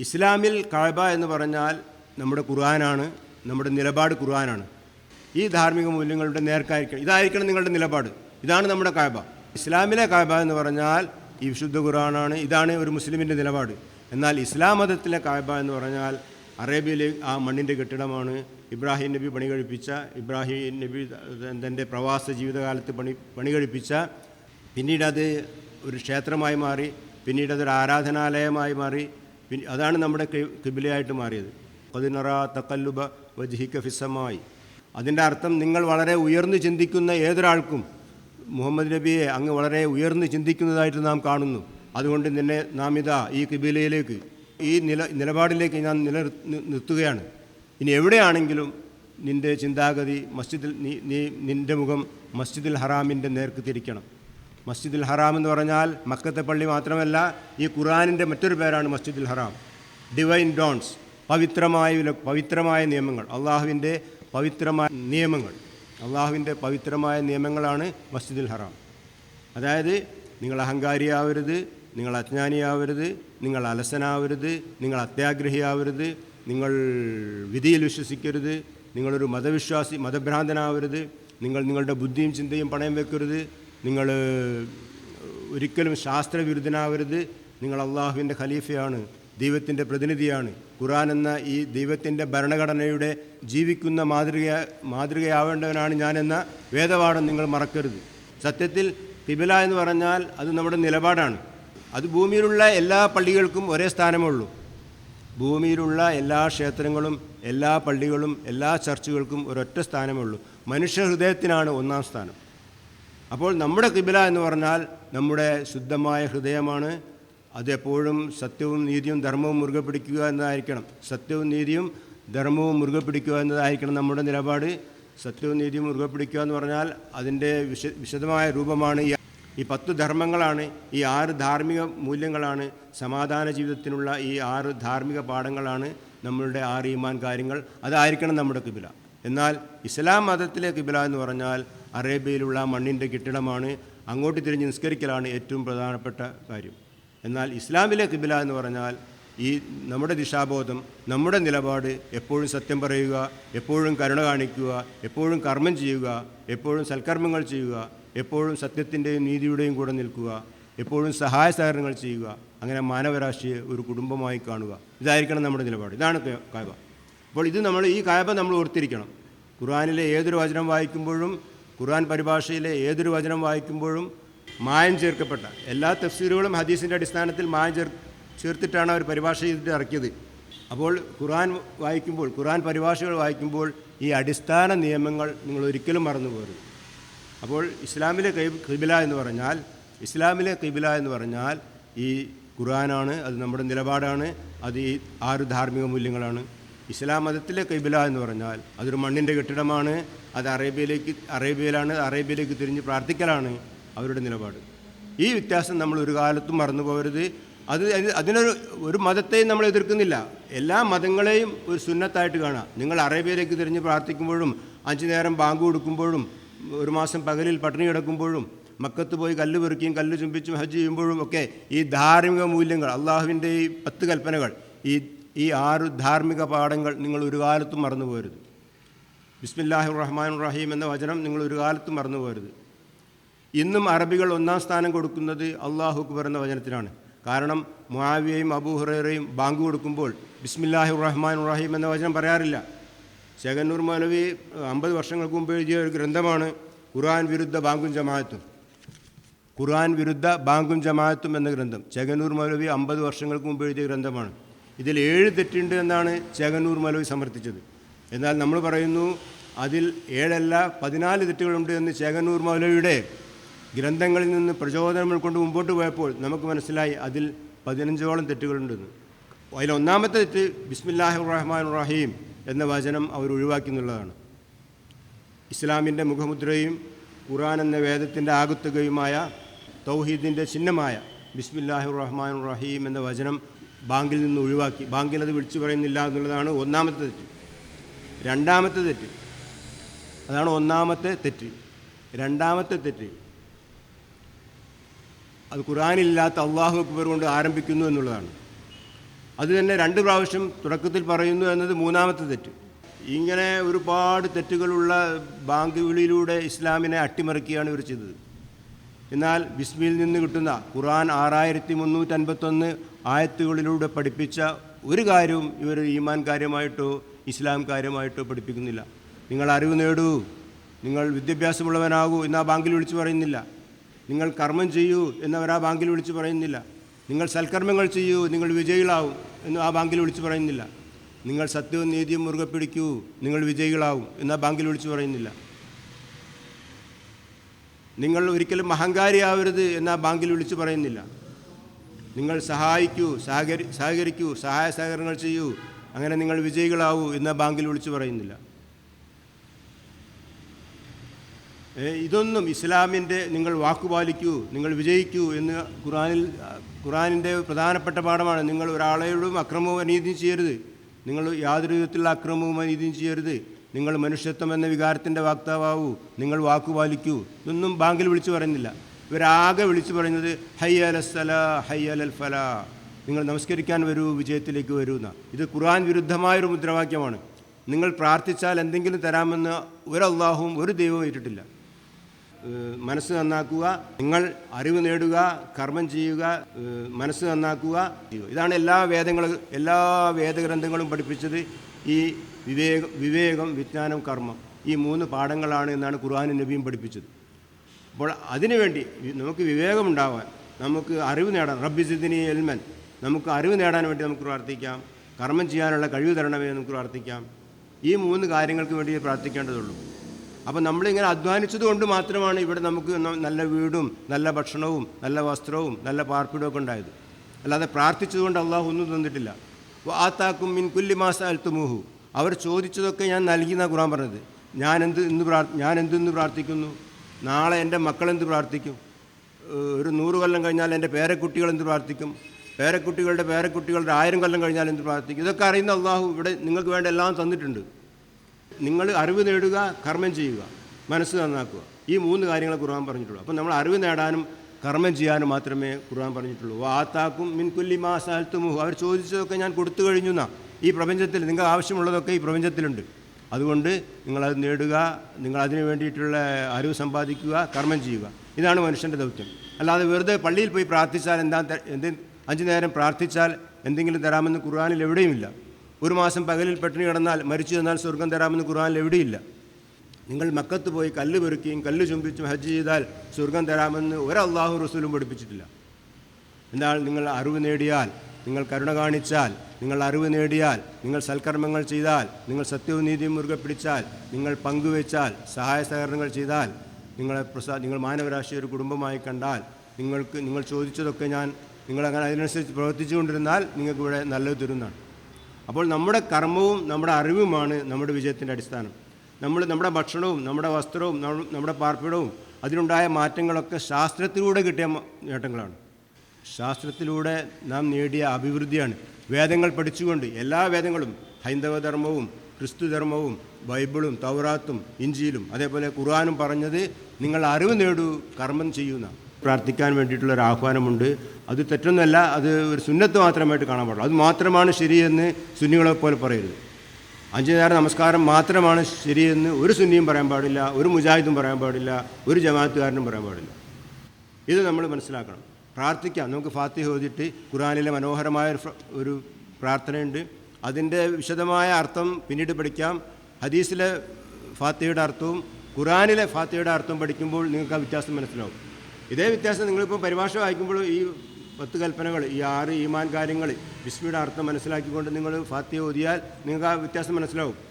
ഇസ്ലാമിൽ കാബ എന്ന് പറഞ്ഞാൽ നമ്മുടെ ഖുർആനാണ് നമ്മുടെ നിലപാട് ഖുർആനാണ്. ഈ ധാർമ്മിക മൂല്യങ്ങളുടെ നേർക്കായിരിക്കണം. ഇതായിരിക്കണം നിങ്ങളുടെ നിലപാട്. ഇതാണ് നമ്മുടെ കാബ. ഇസ്ലാമിലെ കാബ എന്ന് പറഞ്ഞാൽ ഈ വിശുദ്ധ ഖുർആനാണ്. ഇതാണ് ഒരു മുസ്ലിമിന്റെ നിലപാട്. എന്നാൽ ഇസ്ലാം മതത്തിലെ കാബ എന്ന് പറഞ്ഞാൽ അറേബ്യയിലെ ആ മണ്ണിന്റെ കെട്ടിടമാണ്. ഇബ്രാഹിം നബി പണി കഴിപ്പിച്ച ഇബ്രാഹിം നബി തന്റെ പ്രവാസ ജീവിതകാലത്ത് പണി പണി കഴിപ്പിച്ച പിന്നീട് അത് ഒരു ക്ഷേത്രമായി മാറി പിന്നീട് അതൊരു ആരാധനാലയമായി മാറി പിന്നെ അതാണ് നമ്മുടെ കിബിലയായിട്ട് മാറിയത്. പതിനറ തക്കല്ലുബ വജിഹിക്ക ഫിസമായി അതിന്റെ അർത്ഥം നിങ്ങൾ വളരെ ഉയർന്നു ചിന്തിക്കുന്ന ഏതൊരാൾക്കും മുഹമ്മദ് നബിയെ അങ്ങ് വളരെ ഉയർന്നു ചിന്തിക്കുന്നതായിട്ട് നാം കാണുന്നു. അതുകൊണ്ട് നിന്നെ നാം ഇതാ ഈ കിബിലയിലേക്ക് ഈ നില നിലപാടിലേക്ക് ഞാൻ നില നിർത്തുകയാണ്. ഇനി എവിടെയാണെങ്കിലും നിന്റെ ചിന്താഗതി മസ്ജിദിൽ നീ നീ നിന്റെ മുഖം മസ്ജിദുൽ ഹറാമിന്റെ നേർക്ക് തിരിക്കണം. മസ്ജിദുൽ ഹറാം എന്ന് പറഞ്ഞാൽ മക്കത്തെ പള്ളി മാത്രമല്ല ഈ ഖുറാനിന്റെ മറ്റൊരു പേരാണ് മസ്ജിദുൽ ഹറാം. ഡിവൈൻ ഡോൺസ് പവിത്രമായ പവിത്രമായ നിയമങ്ങൾ. അള്ളാഹുവിന്റെ പവിത്രമായ നിയമങ്ങൾ. അള്ളാഹുവിന്റെ പവിത്രമായ നിയമങ്ങളാണ് മസ്ജിദുൽ ഹറാം. അതായത് നിങ്ങൾ അഹങ്കാരിയാവരുത് നിങ്ങൾ അജ്ഞാനിയാവരുത് നിങ്ങൾ അലസനാവരുത് നിങ്ങൾ അത്യാഗ്രഹിയാവരുത് നിങ്ങൾ വിധിയിൽ വിശ്വസിക്കരുത് നിങ്ങളൊരു മതവിശ്വാസി മതഭ്രാന്തനാവരുത് നിങ്ങൾ നിങ്ങളുടെ ബുദ്ധിയും ചിന്തയും പണയം വെക്കരുത് നിങ്ങൾ ഒരിക്കലും ശാസ്ത്രവിരുദ്ധനാവരുത്. നിങ്ങൾ അള്ളാഹുവിന്റെ ഖലീഫയാണ് ദൈവത്തിന്റെ പ്രതിനിധിയാണ്. ഖുറാൻ എന്ന ഈ ദൈവത്തിന്റെ ഭരണഘടനയുടെ ജീവിക്കുന്ന മാതൃക മാതൃകയാവേണ്ടവനാണ് ഞാനെന്ന വേദപാഠം നിങ്ങൾ മറക്കരുത്. സത്യത്തിൽ കിബില എന്ന് പറഞ്ഞാൽ അത് നമ്മുടെ നിലപാടാണ്. അത് ഭൂമിയിലുള്ള എല്ലാ പള്ളികൾക്കും ഒരേ സ്ഥാനമേ ഉള്ളൂ ഭൂമിയിലുള്ള എല്ലാ ക്ഷേത്രങ്ങളും എല്ലാ പള്ളികളും എല്ലാ ചർച്ചുകൾക്കും ഒരൊറ്റ സ്ഥാനമേ ഉള്ളൂ മനുഷ്യ ഹൃദയത്തിനാണ് ഒന്നാം സ്ഥാനം. അപ്പോൾ നമ്മുടെ കിബില എന്ന് പറഞ്ഞാൽ നമ്മുടെ ശുദ്ധമായ ഹൃദയമാണ്. അതെപ്പോഴും സത്യവും നീതിയും ധർമ്മവും മുറുകെ പിടിക്കുക എന്നതായിരിക്കണം. സത്യവും നീതിയും ധർമ്മവും മുറുകെ പിടിക്കുക എന്നതായിരിക്കണം നമ്മുടെ നിലപാട്. സത്യവും നീതിയും മുറുകെ പിടിക്കുക എന്ന് പറഞ്ഞാൽ അതിന്റെ വിശ വിശദമായ രൂപമാണ് ഈ ഈ പത്ത് ധർമ്മങ്ങളാണ്. ഈ ആറ് ധാർമ്മിക മൂല്യങ്ങളാണ്. സമാധാന ജീവിതത്തിനുള്ള ഈ ആറ് ധാർമ്മിക പാഠങ്ങളാണ് നമ്മളുടെ ആറ് ഈമാൻ കാര്യങ്ങൾ. അതായിരിക്കണം നമ്മുടെ കിബില. എന്നാൽ ഇസ്ലാം മതത്തിലെ കിബില എന്ന് പറഞ്ഞാൽ അറേബ്യയിലുള്ള മണ്ണിന്റെ കെട്ടിടമാണ്. അങ്ങോട്ട് തിരിഞ്ഞ് നിസ്കരിക്കലാണ് ഏറ്റവും പ്രധാനപ്പെട്ട കാര്യം. എന്നാൽ ഇസ്ലാമിലെ കിബില എന്ന് പറഞ്ഞാൽ ഈ നമ്മുടെ ദിശാബോധം നമ്മുടെ നിലപാട് എപ്പോഴും സത്യം പറയുക എപ്പോഴും കരുണ കാണിക്കുക എപ്പോഴും കർമ്മം ചെയ്യുക എപ്പോഴും സൽക്കർമ്മങ്ങൾ ചെയ്യുക എപ്പോഴും സത്യത്തിന്റെയും നീതിയുടെയും കൂടെ നിൽക്കുക എപ്പോഴും സഹായ സഹകരണങ്ങൾ ചെയ്യുക അങ്ങനെ മാനവരാശിയെ ഒരു കുടുംബമായി കാണുക. ഇതായിരിക്കണം നമ്മുടെ നിലപാട്. ഇതാണ് കായബ. അപ്പോൾ ഇത് നമ്മൾ ഈ കായബ നമ്മൾ ഓർത്തിരിക്കണം. ഖുർആനിലെ ഏതൊരു വചനം വായിക്കുമ്പോഴും ഖുർആൻ പരിഭാഷയിലെ ഏതൊരു വചനം വായിക്കുമ്പോഴും മായം ചേർക്കപ്പെട്ട എല്ലാ തഫ്സീലുകളും ഹദീസിന്റെ അടിസ്ഥാനത്തിൽ മായം ചേർ ചേർത്തിട്ടാണ് അവർ പരിഭാഷ ചെയ്തിട്ട് ഇറക്കിയത്. അപ്പോൾ ഖുർആൻ വായിക്കുമ്പോൾ ഖുർആൻ പരിഭാഷകൾ വായിക്കുമ്പോൾ ഈ അടിസ്ഥാന നിയമങ്ങൾ നിങ്ങൾ ഒരിക്കലും മറന്നു അപ്പോൾ ഇസ്ലാമിലെ കിബില എന്ന് പറഞ്ഞാൽ ഇസ്ലാമിലെ കിബില എന്ന് പറഞ്ഞാൽ ഈ ഖുർആനാണ് അത് നമ്മുടെ നിലപാടാണ് അത് ഈ ആറ് ധാർമ്മിക മൂല്യങ്ങളാണ്. ഇസ്ലാം മതത്തിലെ കൈബില എന്ന് പറഞ്ഞാൽ അതൊരു മണ്ണിന്റെ കെട്ടിടമാണ് അത് അറേബ്യയിലേക്ക് അറേബ്യയിലാണ് അറേബ്യയിലേക്ക് തിരിഞ്ഞ് പ്രാർത്ഥിക്കലാണ് അവരുടെ നിലപാട്. ഈ വ്യത്യാസം നമ്മൾ ഒരു കാലത്തും മറന്നു പോകരുത് അത് അത് അതിനൊരു ഒരു മതത്തെയും നമ്മൾ എതിർക്കുന്നില്ല. എല്ലാ മതങ്ങളെയും ഒരു സുന്നത്തായിട്ട് കാണാം. നിങ്ങൾ അറേബ്യയിലേക്ക് തിരിഞ്ഞ് പ്രാർത്ഥിക്കുമ്പോഴും അഞ്ചു നേരം ബാങ്ക് കൊടുക്കുമ്പോഴും ഒരു മാസം പകലിൽ പട്ടിണി കിടക്കുമ്പോഴും മക്കത്ത് പോയി കല്ല് പെറുക്കിയും കല്ല് ചുംബിച്ചും ഹജ്ജ് ചെയ്യുമ്പോഴും ഒക്കെ ഈ ധാർമ്മിക മൂല്യങ്ങൾ അള്ളാഹുവിന്റെ ഈ പത്ത് കൽപ്പനകൾ ഈ ഈ ആറ് ധാർമ്മിക പാഠങ്ങൾ നിങ്ങൾ ഒരു കാലത്തും മറന്നു ബിസ്മില്ലാഹു റഹ്മാൻ റഹീം എന്ന വചനം നിങ്ങൾ ഒരു കാലത്തും മറന്നു പോകരുത് ഇന്നും അറബികൾ ഒന്നാം സ്ഥാനം കൊടുക്കുന്നത് അള്ളാഹു അക്ബർ എന്ന വചനത്തിനാണ് കാരണം മുആവിയയും അബൂഹുറയും ബാങ്ക് കൊടുക്കുമ്പോൾ ബിസ്മില്ലാഹി റഹ്മാൻ റഹീം എന്ന വചനം പറയാറില്ല. ശേഖന്നൂർ മൗലവി അമ്പത് വർഷങ്ങൾക്ക് മുമ്പ് എഴുതിയ ഒരു ഗ്രന്ഥമാണ് ഖുർആൻ വിരുദ്ധ ബാങ്കും ജമാഅത്തും. ഖുർആൻ വിരുദ്ധ ബാങ്കും ജമാഅത്തും എന്ന ഗ്രന്ഥം. ചേകന്നൂർ മൗലവി അമ്പത് വർഷങ്ങൾക്ക് മുമ്പ് എഴുതിയ ഗ്രന്ഥമാണ്. ഇതിൽ ഏഴ് തെറ്റുണ്ട് എന്നാണ് ചേകന്നൂർ മലോയ് സമർത്ഥിച്ചത്. എന്നാൽ നമ്മൾ പറയുന്നു അതിൽ ഏഴല്ല പതിനാല് തെറ്റുകളുണ്ട് എന്ന് ചേകന്നൂർ മൗലവിയുടെ ഗ്രന്ഥങ്ങളിൽ നിന്ന് പ്രചോദനം ഉൾക്കൊണ്ട് മുമ്പോട്ട് പോയപ്പോൾ നമുക്ക് മനസ്സിലായി അതിൽ പതിനഞ്ചോളം തെറ്റുകളുണ്ടെന്ന്. അതിലൊന്നാമത്തെ തെറ്റ് ബിസ്മില്ലാഹി റഹ്മാൻ റഹീം എന്ന വചനം അവർ ഒഴിവാക്കി എന്നുള്ളതാണ്. ഇസ്ലാമിന്റെ മുഖമുദ്രയും ഖുറാൻ എന്ന വേദത്തിന്റെ ആകുത്തുകയുമായ തൗഹീദിന്റെ ചിഹ്നമായ ബിസ്മില്ലാഹി റഹ്മാൻ റഹീം എന്ന വചനം ബാങ്കിൽ നിന്ന് ഒഴിവാക്കി. ബാങ്കിൽ അത് വിളിച്ചു പറയുന്നില്ല എന്നുള്ളതാണ് ഒന്നാമത്തെ തെറ്റ്. രണ്ടാമത്തെ തെറ്റ്. അതാണ് ഒന്നാമത്തെ തെറ്റ്. രണ്ടാമത്തെ തെറ്റ്. അത് ഖുറാനില്ലാത്ത അള്ളാഹു അക്ബർ കൊണ്ട് ആരംഭിക്കുന്നു എന്നുള്ളതാണ്. അത് തന്നെ രണ്ട് പ്രാവശ്യം തുടക്കത്തിൽ പറയുന്നു എന്നത് മൂന്നാമത്തെ തെറ്റ്. ഇങ്ങനെ ഒരുപാട് തെറ്റുകളുള്ള ബാങ്ക് വിളിയിലൂടെ ഇസ്ലാമിനെ അട്ടിമറിക്കുകയാണ് ഇവർ ചെയ്തത്. എന്നാൽ ബിസ്മിയിൽ നിന്ന് കിട്ടുന്ന ഖുർആൻ ആറായിരത്തി മുന്നൂറ്റൻപത്തൊന്ന് ആയത്തുകളിലൂടെ പഠിപ്പിച്ച ഒരു കാര്യവും ഇവർ ഈമാൻ കാര്യമായിട്ടോ ഇസ്ലാം കാര്യമായിട്ടോ പഠിപ്പിക്കുന്നില്ല. നിങ്ങൾ അറിവ് നേടൂ. നിങ്ങൾ വിദ്യാഭ്യാസമുള്ളവനാകൂ എന്ന് ആ ബാങ്കിൽ വിളിച്ചു പറയുന്നില്ല. നിങ്ങൾ കർമ്മം ചെയ്യൂ എന്നവർ ആ ബാങ്കിൽ വിളിച്ചു പറയുന്നില്ല. നിങ്ങൾ സൽക്കർമ്മങ്ങൾ ചെയ്യൂ നിങ്ങൾ വിജയികളാവും എന്ന് ആ ബാങ്കിൽ വിളിച്ചു പറയുന്നില്ല. നിങ്ങൾ സത്യവും നീതിയും മുറുകെ പിടിക്കൂ നിങ്ങൾ വിജയികളാവും എന്ന് ആ ബാങ്കിൽ വിളിച്ചു പറയുന്നില്ല. നിങ്ങൾ ഒരിക്കലും അഹങ്കാരിയാവരുത് എന്ന് ആ ബാങ്കിൽ വിളിച്ചു പറയുന്നില്ല. നിങ്ങൾ സഹായിക്കൂ സഹകരി സഹകരിക്കൂ സഹായ സഹകരണങ്ങൾ ചെയ്യൂ അങ്ങനെ നിങ്ങൾ വിജയികളാവൂ എന്ന് ബാങ്കിൽ വിളിച്ചു പറയുന്നില്ല. ഇതൊന്നും ഇസ്ലാമിന്റെ നിങ്ങൾ വാക്കുപാലിക്കൂ നിങ്ങൾ വിജയിക്കൂ എന്ന് ഖുറാനിൽ ഖുറാനിന്റെ പ്രധാനപ്പെട്ട പാഠമാണ്. നിങ്ങൾ ഒരാളെയോടും അക്രമവും അനീതിയും ചെയ്യരുത്. നിങ്ങൾ യാതൊരു വിധത്തിലുള്ള അക്രമവും അനീതിയും ചെയ്യരുത്. നിങ്ങൾ മനുഷ്യത്വം എന്ന വികാരത്തിന്റെ വാക്താവൂ നിങ്ങൾ വാക്കുപാലിക്കൂ ഇതൊന്നും ബാങ്കിൽ വിളിച്ചു പറയുന്നില്ല. ഇവരാകെ വിളിച്ചു പറയുന്നത് ഹൈ അലസ്സല ഹയ്യ അലൽ ഫല. നിങ്ങൾ നമസ്കരിക്കാൻ വരൂ വിജയത്തിലേക്ക് വരൂ എന്ന. ഇത് ഖുർആൻ വിരുദ്ധമായൊരു മുദ്രാവാക്യമാണ്. നിങ്ങൾ പ്രാർത്ഥിച്ചാൽ എന്തെങ്കിലും തരാമെന്ന് ഒരു അള്ളാഹുവും ഒരു ദൈവവും ഏറ്റിട്ടില്ല. മനസ്സ് നന്നാക്കുക നിങ്ങൾ അറിവ് നേടുക കർമ്മം ചെയ്യുക മനസ്സ് നന്നാക്കുക ഇതാണ് എല്ലാ വേദങ്ങളും എല്ലാ വേദഗ്രന്ഥങ്ങളും പഠിപ്പിച്ചത് ഈ വിവേകം വിവേകം വിജ്ഞാനം കർമ്മം ഈ മൂന്ന് പാഠങ്ങളാണ് എന്നാണ് ഖുർആാനും നബിയും പഠിപ്പിച്ചത്. അപ്പോൾ അതിനുവേണ്ടി നമുക്ക് വിവേകമുണ്ടാവാൻ നമുക്ക് അറിവ് നേടാൻ റബ്ബിസിദിനി എൽമൻ നമുക്ക് അറിവ് നേടാൻ വേണ്ടി നമുക്ക് പ്രാർത്ഥിക്കാം. കർമ്മം ചെയ്യാനുള്ള കഴിവ് തരണമേ നമുക്ക് പ്രാർത്ഥിക്കാം. ഈ മൂന്ന് കാര്യങ്ങൾക്ക് വേണ്ടി പ്രാർത്ഥിക്കേണ്ടതുള്ളൂ. അപ്പോൾ നമ്മളിങ്ങനെ അധ്വാനിച്ചത് കൊണ്ട് മാത്രമാണ് ഇവിടെ നമുക്ക് നല്ല വീടും നല്ല ഭക്ഷണവും നല്ല വസ്ത്രവും നല്ല പാർപ്പിടവും ഒക്കെ ഉണ്ടായത്. അല്ലാതെ പ്രാർത്ഥിച്ചതുകൊണ്ട് അള്ളാഹു ഒന്നും തന്നിട്ടില്ല. ആത്താക്കും മിൻ കുല്ലി മാസ അൽത്തുമുഹു അവർ ചോദിച്ചതൊക്കെ ഞാൻ നൽകിയെന്ന ഖുറാൻ പറഞ്ഞത്. ഞാൻ എന്ത് ഇന്ന് പ്രാർ ഞാൻ എന്തെന്ന് പ്രാർത്ഥിക്കുന്നു? നാളെ എന്റെ മക്കളെന്ത് പ്രാർത്ഥിക്കും? ഒരു നൂറ് കൊല്ലം കഴിഞ്ഞാൽ എന്റെ പേരക്കുട്ടികൾ എന്ത് പ്രാർത്ഥിക്കും? പേരക്കുട്ടികളുടെ പേരക്കുട്ടികളുടെ ആയിരം കൊല്ലം കഴിഞ്ഞാൽ എന്ത് പ്രാർത്ഥിക്കും? ഇതൊക്കെ അറിയുന്ന അള്ളാഹു ഇവിടെ നിങ്ങൾക്ക് വേണ്ട എല്ലാം തന്നിട്ടുണ്ട്. നിങ്ങൾ അറിവ് നേടുക കർമ്മം ചെയ്യുക മനസ്സ് നന്നാക്കുക. ഈ മൂന്ന് കാര്യങ്ങൾ ഖുർആൻ പറഞ്ഞിട്ടുള്ളൂ. അപ്പോൾ നമ്മൾ അറിവ് നേടാനും കർമ്മം ചെയ്യാനും മാത്രമേ ഖുർആൻ പറഞ്ഞിട്ടുള്ളൂ. വാത്താക്കും മിൻകുല്ലി മാ അവർ ചോദിച്ചതൊക്കെ ഞാൻ കൊടുത്തു കഴിഞ്ഞു എന്നാ ഈ പ്രപഞ്ചത്തിൽ നിങ്ങൾക്ക് ആവശ്യമുള്ളതൊക്കെ ഈ പ്രപഞ്ചത്തിലുണ്ട്. അതുകൊണ്ട് നിങ്ങളത് നേടുക നിങ്ങൾ അതിനു വേണ്ടിയിട്ടുള്ള അറിവ് സമ്പാദിക്കുക കർമ്മം ചെയ്യുക. ഇതാണ് മനുഷ്യന്റെ ദൗത്യം. അല്ലാതെ വെറുതെ പള്ളിയിൽ പോയി പ്രാർത്ഥിച്ചാൽ എന്താ എന്ത് അഞ്ചു നേരം പ്രാർത്ഥിച്ചാൽ എന്തെങ്കിലും തരാമെന്ന് ഖുർആാനിൽ എവിടെയുമില്ല. ഒരു മാസം പകലിൽ പട്ടിണി കിടന്നാൽ മരിച്ചു തന്നാൽ സ്വർഗം തരാമെന്ന് ഖുർആാനിൽ എവിടെയില്ല. നിങ്ങൾ മക്കത്ത് പോയി കല്ല് പെറുക്കുകയും കല്ല് ചുംബിച്ചും ഹജ്ജ് ചെയ്താൽ സ്വർഗം തരാമെന്ന് ഒരു അള്ളാഹു റസൂലും പഠിപ്പിച്ചിട്ടില്ല. എന്നാൽ നിങ്ങൾ അറിവ് നേടിയാൽ നിങ്ങൾ കരുണ കാണിച്ചാൽ നിങ്ങൾ അറിവ് നേടിയാൽ നിങ്ങൾ സൽക്കർമ്മങ്ങൾ ചെയ്താൽ നിങ്ങൾ സത്യവും നീതിയും മുറുകെ പിടിച്ചാൽ നിങ്ങൾ പങ്കുവെച്ചാൽ സഹായ സഹകരണങ്ങൾ ചെയ്താൽ നിങ്ങളെ പ്രസാ നിങ്ങൾ മാനവരാശി ഒരു കുടുംബമായി കണ്ടാൽ നിങ്ങൾക്ക് നിങ്ങൾ ചോദിച്ചതൊക്കെ ഞാൻ നിങ്ങളങ്ങനെ അതിനനുസരിച്ച് പ്രവർത്തിച്ചു കൊണ്ടിരുന്നാൽ നിങ്ങൾക്ക് ഇവിടെ നല്ലത് തരുന്നതാണ്. അപ്പോൾ നമ്മുടെ കർമ്മവും നമ്മുടെ അറിവുമാണ് നമ്മുടെ വിജയത്തിന്റെ അടിസ്ഥാനം. നമ്മൾ നമ്മുടെ ഭക്ഷണവും നമ്മുടെ വസ്ത്രവും നമ്മുടെ പാർപ്പിടവും അതിനുണ്ടായ മാറ്റങ്ങളൊക്കെ ശാസ്ത്രത്തിലൂടെ കിട്ടിയ നേട്ടങ്ങളാണ്. ശാസ്ത്രത്തിലൂടെ നാം നേടിയ അഭിവൃദ്ധിയാണ്. വേദങ്ങൾ പഠിച്ചുകൊണ്ട് എല്ലാ വേദങ്ങളും ഹൈന്ദവധർമ്മവും ക്രിസ്തുധർമ്മവും ബൈബിളും തൗറാത്തും ഇഞ്ചിയിലും അതേപോലെ ഖുർആാനും പറഞ്ഞത് നിങ്ങൾ അറിവ് നേടൂ കർമ്മം ചെയ്യുന്ന പ്രാർത്ഥിക്കാൻ വേണ്ടിയിട്ടുള്ള ഒരു ആഹ്വാനമുണ്ട്. അത് തെറ്റൊന്നുമല്ല അത് ഒരു സുന്നത്ത് മാത്രമായിട്ട് കാണാൻ പാടുള്ളൂ. അത് മാത്രമാണ് ശരിയെന്ന് സുന്നികളെ പോലെ പറയരുത്. അഞ്ചു നേരം നമസ്കാരം മാത്രമാണ് ശരിയെന്ന് ഒരു സുന്നിയും പറയാൻ പാടില്ല ഒരു മുജാഹിദും പറയാൻ പാടില്ല ഒരു ജമാഅത്തുകാരനും പറയാൻ പാടില്ല. ഇത് നമ്മൾ മനസ്സിലാക്കണം. പ്രാർത്ഥിക്കാം. നമുക്ക് ഫാത്തിഹ ഓതിട്ട് ഖുറാനിലെ മനോഹരമായ ഒരു പ്രാർത്ഥനയുണ്ട്. അതിന്റെ വിശദമായ അർത്ഥം പിന്നീട് പഠിക്കാം. ഹദീസിലെ ഫാത്തിയുടെ അർത്ഥവും ഖുറാനിലെ ഫാത്തിയുടെ അർത്ഥവും പഠിക്കുമ്പോൾ നിങ്ങൾക്ക് ആ വ്യത്യാസം മനസ്സിലാവും. ഇതേ വ്യത്യാസം നിങ്ങളിപ്പോൾ പരിഭാഷ വായിക്കുമ്പോൾ ഈ പത്ത് കൽപ്പനകൾ ഈ ആറ് ഈമാൻ കാര്യങ്ങൾ ബിസ്മിയുടെ അർത്ഥം മനസ്സിലാക്കിക്കൊണ്ട് നിങ്ങൾ ഫാത്തിഹ ഓതിയാൽ നിങ്ങൾക്ക് ആ വ്യത്യാസം മനസ്സിലാവും.